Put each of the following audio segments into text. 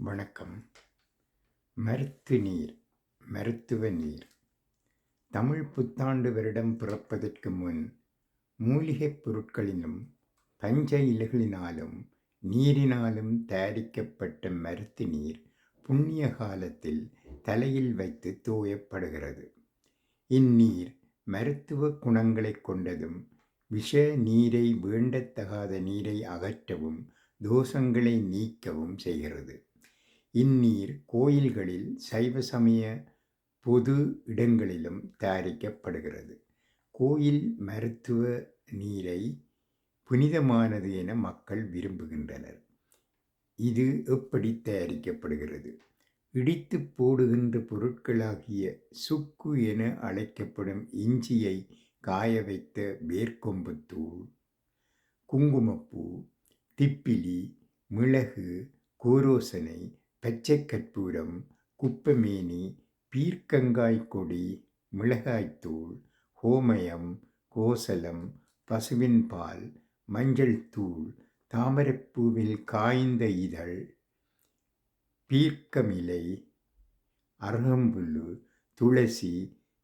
வணக்கம். மருத்து நீர் மருத்துவ நீர். தமிழ் புத்தாண்டு வருடம் பிறப்பதற்கு முன் மூலிகைப் பொருட்களிலும் பஞ்ச இலைகளினாலும் நீரினாலும் தயாரிக்கப்பட்ட மருத்து நீர் புண்ணிய காலத்தில் தலையில் வைத்து தூயப்படுகிறது. இந்நீர் மருத்துவ குணங்களைக் கொண்டதும் விஷ நீரை வேண்டத்தகாத நீரை அகற்றவும் தோஷங்களை நீக்கவும் செய்கிறது. இந்நீர் கோயில்களில் சைவ சமய பொது இடங்களிலும் தயாரிக்கப்படுகிறது. கோயில் மருத்துவ நீரை புனிதமானது என மக்கள் விரும்புகின்றனர். இது எப்படி தயாரிக்கப்படுகிறது? இடித்து போடுகின்ற பொருட்களாகிய சுக்கு என அழைக்கப்படும் இஞ்சியை காய வைத்த வேர்க்கொம்புத்தூள் குங்குமப்பூ திப்பிலி மிளகு கோரோசனை பச்சை கற்பூரம் குப்பமேனி பீர்க்கங்காய் கொடி மிளகாய்த்தூள் ஹோமயம் கோசலம் பசுவின் பால் மஞ்சள் தூள் தாமரைப்பூவில் காய்ந்த இதழ் பீர்க்கமிலை அருகம்புல்லு துளசி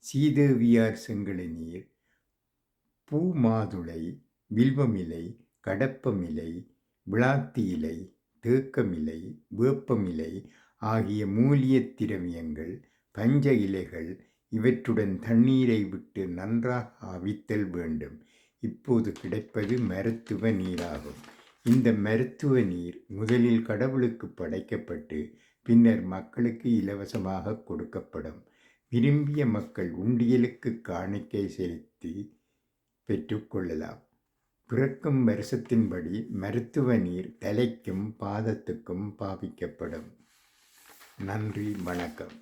சீதேவியார் செங்கழுநீர் பூ மாதுளை வில்வமிலை கடப்பமிலை விளாத்தி இலை தேக்கமிலை வேப்பமிலை ஆகிய மூலிய திரவியங்கள் பஞ்ச இலைகள் இவற்றுடன் தண்ணீரை விட்டு நன்றாக அவித்தல் வேண்டும். இப்போது கிடைப்பது மருத்துவ நீராகும். இந்த மருத்துவ நீர் முதலில் கடவுளுக்கு படைக்கப்பட்டு பின்னர் மக்களுக்கு இலவசமாக கொடுக்கப்படும். விரும்பிய மக்கள் உண்டியலுக்கு காணிக்கை செலுத்தி பெற்றுக்கொள்ளலாம் பிறக்கும் வருஷத்தின்படி மருத்துவ நீர் தலைக்கும் பாதத்துக்கும் பாவிக்கப்படும். நன்றி வணக்கம்.